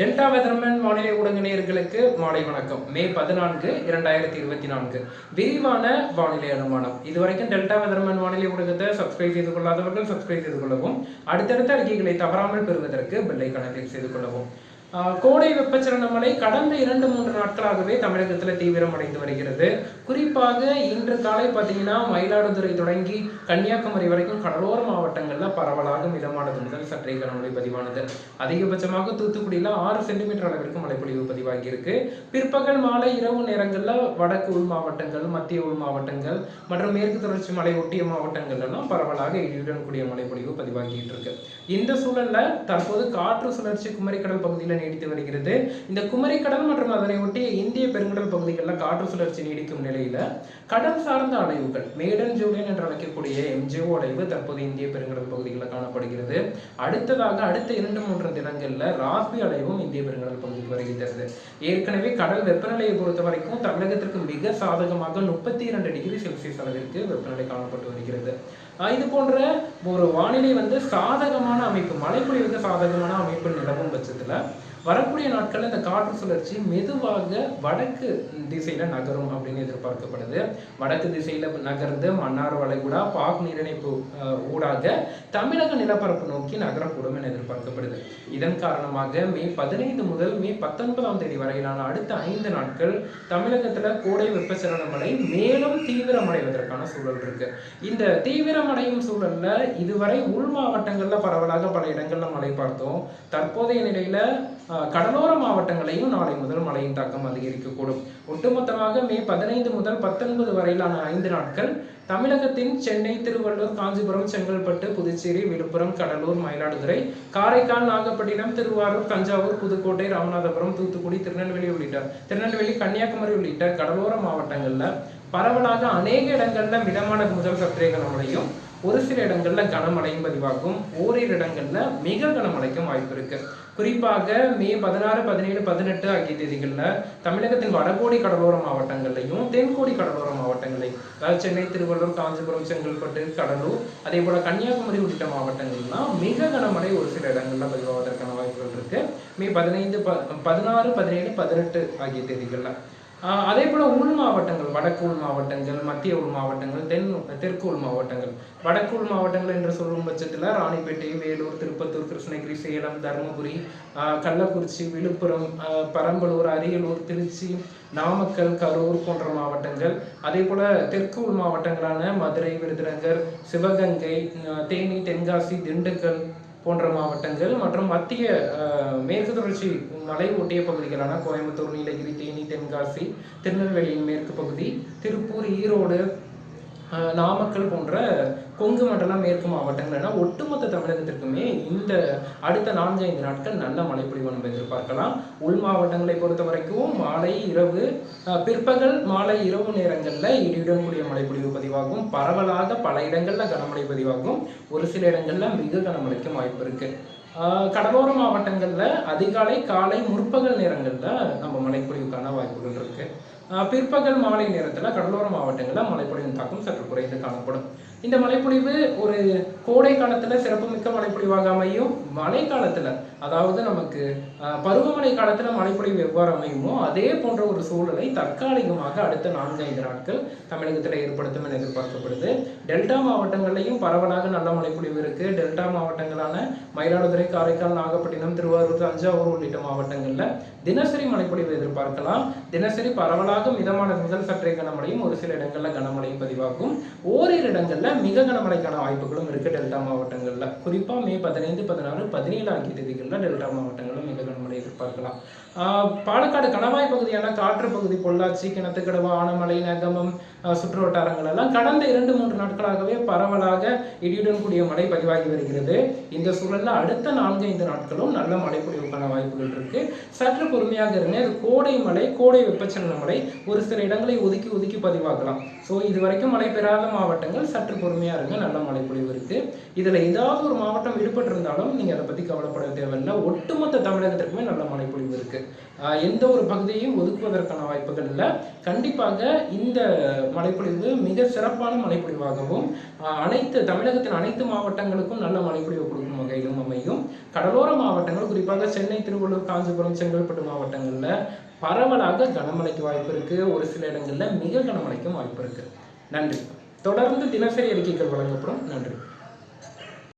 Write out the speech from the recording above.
Delta weatherman வானிலை ஊடக நேயர்களுக்கு மாலை வணக்கம். மே பதினான்கு இரண்டாயிரத்தி இருபத்தி நான்கு. விரிவான வானிலை அனுமானம். இதுவரைக்கும் டெல்டா வெதர்மன் வானிலை ஊடகத்தை சப்ஸ்கிரைப் செய்து கொள்ளாதவர்கள் சப்ஸ்கிரைப் செய்து கொள்ளவும் அடுத்தடுத்த அறிக்கைகளை தவறாமல் பெறுவதற்கு பெல்லை கணக்கில் செய்து கொள்ளவும். கோடை வெப்பச்சலன மழை கடந்த இரண்டு மூன்று நாட்களாகவே தமிழகத்தில் தீவிரமடைந்து வருகிறது. குறிப்பாக இன்று காலை பார்த்தீங்கன்னா மயிலாடுதுறை தொடங்கி கன்னியாகுமரி வரைக்கும் கடலோர மாவட்டங்களில் பரவலாக மிதமானது முதல் சற்றே கனமழை பதிவானது. அதிகபட்சமாக தூத்துக்குடியில் ஆறு சென்டிமீட்டர் அளவிற்கு மழைப்பொழிவு பதிவாகியிருக்கு. பிற்பகல் மாலை இரவு நேரங்களில் வடக்கு உள் மாவட்டங்கள் மத்திய உள் மாவட்டங்கள் மற்றும் மேற்கு தொடர்ச்சி மலை ஒட்டிய மாவட்டங்கள்லாம் பரவலாக இடியுடன் கூடிய மழைப்பொழிவு பதிவாகிட்டு இருக்கு இந்த சூழலில் தற்போது காற்று சுழற்சி குமரிக்கடல் பகுதியில் நீடித்து வருகிறது. இந்த குமரிக்கடல் மற்றும் அதனை ஒட்டிய இந்திய பெருங்கடல் பகுதிகளில் காற்று சுழற்சி நீடிக்கும் நிலையில கடல் சார்ந்த அலைவுகள் மேடன் ஜூலியன் என்று அழைக்கக்கூடிய எம்ஜிஓ அலைவு தற்போது இந்திய பெருங்கடல் பகுதிகளில் காணப்படுகிறது. அடுத்ததாக அடுத்த இரண்டு மூன்று தினங்களில் ராஸ்பி அலைவும் இந்திய பெருங்கடல் பகுதிக்கு வருகிறது ஏற்கனவே கடல் வெப்பநிலையை பொறுத்த வரைக்கும் தமிழகத்திற்கு மிக சாதகமாக முப்பத்தி இரண்டு டிகிரி செல்சியஸ் அளவிற்கு வெப்பநிலை காணப்பட்டு வருகிறது. இது போன்ற ஒரு வானிலை வந்து சாதகமான அமைப்பு மழைப்பொழிவுக்கு சாதகமான அமைப்பு நிலவும் பட்சத்துல வரக்கூடிய நாட்களில் இந்த காற்று சுழற்சி மெதுவாக வடக்கு திசையில் நகரும் அப்படின்னு எதிர்பார்க்கப்படுது. வடக்கு திசையில் நகர்ந்து மன்னார் வளைகுடா பாக் நீரிணைப்பு ஊடாக தமிழக நிலப்பரப்பு நோக்கி நகரக்கூடும் என எதிர்பார்க்கப்படுது. இதன் காரணமாக மே பதினைந்து முதல் மே பத்தொன்பதாம் தேதி வரையிலான அடுத்த ஐந்து நாட்கள் தமிழகத்தில் கோடை வெப்பச்சலன மழை மேலும் தீவிரமடைவதற்கான சூழல் இருக்கு. இந்த தீவிரமடையும் சூழல்ல இதுவரை உள் மாவட்டங்களில் பரவலாக பல இடங்கள்ல மழை பார்த்தோம். தற்போதைய நிலையில கடலோர மாவட்டங்களையும் நாளை முதல் மழையின் தாக்கம் அதிகரிக்கக்கூடும். ஒட்டுமொத்தமாக மே பதினைந்து முதல் பத்தொன்பது வரையிலான ஐந்து நாட்கள் தமிழகத்தின் சென்னை திருவள்ளூர் காஞ்சிபுரம் செங்கல்பட்டு புதுச்சேரி விழுப்புரம் கடலூர் மயிலாடுதுறை காரைக்கால் நாகப்பட்டினம் திருவாரூர் தஞ்சாவூர் புதுக்கோட்டை ராமநாதபுரம் தூத்துக்குடி திருநெல்வேலி உள்ளிட்ட திருநெல்வேலி கன்னியாகுமரி உள்ளிட்ட கடலோர மாவட்டங்களில் பரவலாக அநேக இடங்களில் மிதமான முதல் சற்றே கனமழையும் ஒரு சில இடங்கள்ல கனமழையும் பதிவாகும். ஓரிரு இடங்கள்ல மிக கனமழைக்கும் வாய்ப்பு இருக்கு. குறிப்பாக மே பதினாறு பதினேழு பதினெட்டு ஆகிய தேதிகளில் தமிழகத்தின் வடகோடி கடலோர மாவட்டங்கள்லையும் தென்கோடி கடலோர மாவட்டங்களையும் அதாவது சென்னை திருவள்ளூர் காஞ்சிபுரம் செங்கல்பட்டு கடலூர் அதே போல கன்னியாகுமரி உள்ளிட்ட மாவட்டங்கள்லாம் மிக கனமழை ஒரு சில இடங்களில் பதிவாவதற்கான வாய்ப்புகள் இருக்கு. மே பதினைந்து ப பதினாறு பதினேழு பதினெட்டு ஆகிய தேதிகளில். அதே போல் உள் மாவட்டங்கள் வடக்கு உள் மாவட்டங்கள் மத்திய உள் மாவட்டங்கள் தென் தெற்கு உள் மாவட்டங்கள். வடக்கு உள் மாவட்டங்கள் என்று சொல்லும் பட்சத்தில் ராணிப்பேட்டை வேலூர் திருப்பத்தூர் கிருஷ்ணகிரி சேலம் தருமபுரி கள்ளக்குறிச்சி விழுப்புரம் பரம்பலூர் பெரம்பலூர் அரியலூர் திருச்சி நாமக்கல் கரூர் போன்ற மாவட்டங்கள். அதே போல் தெற்கு உள் மாவட்டங்களான மதுரை விருதுநகர் சிவகங்கை தேனி தென்காசி திண்டுக்கல் போன்ற மாவட்டங்கள் மற்றும் மத்திய மேற்கு தொடர்ச்சி மலை ஒட்டிய பகுதிகளான கோயம்புத்தூர் நீலகிரி தேனி தென்காசி திருநெல்வேலியின் மேற்கு பகுதி திருப்பூர் ஈரோடு நாமக்கல் போன்ற கொங்கு மண்டலம் மேற்கு மாவட்டங்கள் ஒட்டுமொத்த தமிழகத்திற்குமே இந்த அடுத்த நான்கு ஐந்து நாட்கள் நல்ல மழைப்பொழிவு நம்ம எதிர்பார்க்கலாம். உள் மாவட்டங்களை பொறுத்த வரைக்கும் மாலை இரவு பிற்பகல் மாலை இரவு நேரங்களில் இடியுடன் கூடிய மழைப்பொழிவு பதிவாகும். பரவலாக பல இடங்களில் கனமழை பதிவாகும். ஒரு சில இடங்களில் மிக கனமழைக்கும் வாய்ப்பு இருக்குது கடலோர மாவட்டங்களில் அதிகாலை காலை முற்பகல் நேரங்களில் நம்ம மழைப்பொழிவுக்கான வாய்ப்புகள் இருக்குது பிற்பகல் மாலை நேரத்தில் கடலோர மாவட்டங்களில் மழைப்பொழிவின் தாக்கம் சற்று குறைந்து காணப்படும். இந்த மழைப்பொழிவு ஒரு கோடை காலத்துல சிறப்புமிக்க மழைப்பொழிவாக அமையும். மழை காலத்துல அதாவது நமக்கு பருவமழை காலத்துல மழைப்பொழிவு எவ்வாறு அமையுமோ அதே போன்ற ஒரு சூழலை தற்காலிகமாக அடுத்த நான்கு ஐந்து நாட்கள் தமிழகத்தில் ஏற்படுத்தும் என எதிர்பார்க்கப்படுது. டெல்டா மாவட்டங்கள்லையும் பரவலாக நல்ல மழைப்பொழிவு இருக்கு. டெல்டா மாவட்டங்களான மயிலாடுதுறை காரைக்கால் நாகப்பட்டினம் திருவாரூர் தஞ்சாவூர் உள்ளிட்ட மாவட்டங்கள்ல தினசரி மழைப்பொழிவு எதிர்பார்க்கலாம். தினசரி பரவலாக மிதமான முதல் சற்றே கனமழையும் ஒரு சில இடங்கள்ல கனமழையும் பதிவாகும். ஓரிரு இடங்கள்ல மிக கனமழைக்கான வாய்ப்புகளும் இருக்கு டெல்டா மாவட்டங்கள்ல. குறிப்பா மே பதினைந்து பதினாறு பதினேழு ஆகிய தேதிகள்ல டெல்டா மாவட்டங்களும் மிக கனமழை எதிர்பார்க்கலாம். பாலக்காடு கணவாய் பகுதியான காற்று பகுதி பொள்ளாச்சி கிணத்துக்கடவு ஆனமலை நகமம் சுற்று வட்டாரங்கள் எல்லாம் கடந்த இரண்டு மூன்று நாட்களாகவே பரவலாக இடியுடன் கூடிய மழை பதிவாகி வருகிறது. இந்த சூழலில் அடுத்த நான்கு ஐந்து நாட்களும் நல்ல மழை பொழிவுக்கான வாய்ப்புகள் இருக்கு. சற்று பொறுமையாக இருங்க. இது கோடை மழை கோடை வெப்பச்சலன மழை. ஒரு சில இடங்களை ஒதுக்கி ஒதுக்கி பதிவாகலாம். ஸோ இது வரைக்கும் மழை பெறாத மாவட்டங்கள் சற்று பொறுமையாக இருங்க நல்ல மழை பொழிவு இருக்கு. இதுல ஏதாவது ஒரு மாவட்டம் விடுபட்டு இருந்தாலும் நீங்க அதை பத்தி கவலைப்பட தேவையில்லை. ஒட்டுமொத்த தமிழகத்திற்குமே நல்ல மழை இருக்கு. இருக்குது எந்த ஒரு பகுதியையும் ஒதுக்குவதற்கான வாய்ப்புகள் இல்லை. கண்டிப்பாக இந்த மழைப்பொழிவு மிக சிறப்பான மழைப்பொழிவாகவும் அனைத்து தமிழகத்தின் அனைத்து மாவட்டங்களுக்கும் நல்ல மழைப்பொழிவு கொடுக்கும் வகையிலும் அமையும். கடலோர மாவட்டங்கள் குறிப்பாக சென்னை திருவள்ளூர் காஞ்சிபுரம் செங்கல்பட்டு மாவட்டங்களில் பரவலாக கனமழைக்கு வாய்ப்பு இருக்கு. ஒரு சில இடங்களில் மிக கனமழைக்கும் வாய்ப்பு இருக்கு. நன்றி. தொடர்ந்து தினசரி அறிக்கைகள் வழங்கப்படும். நன்றி.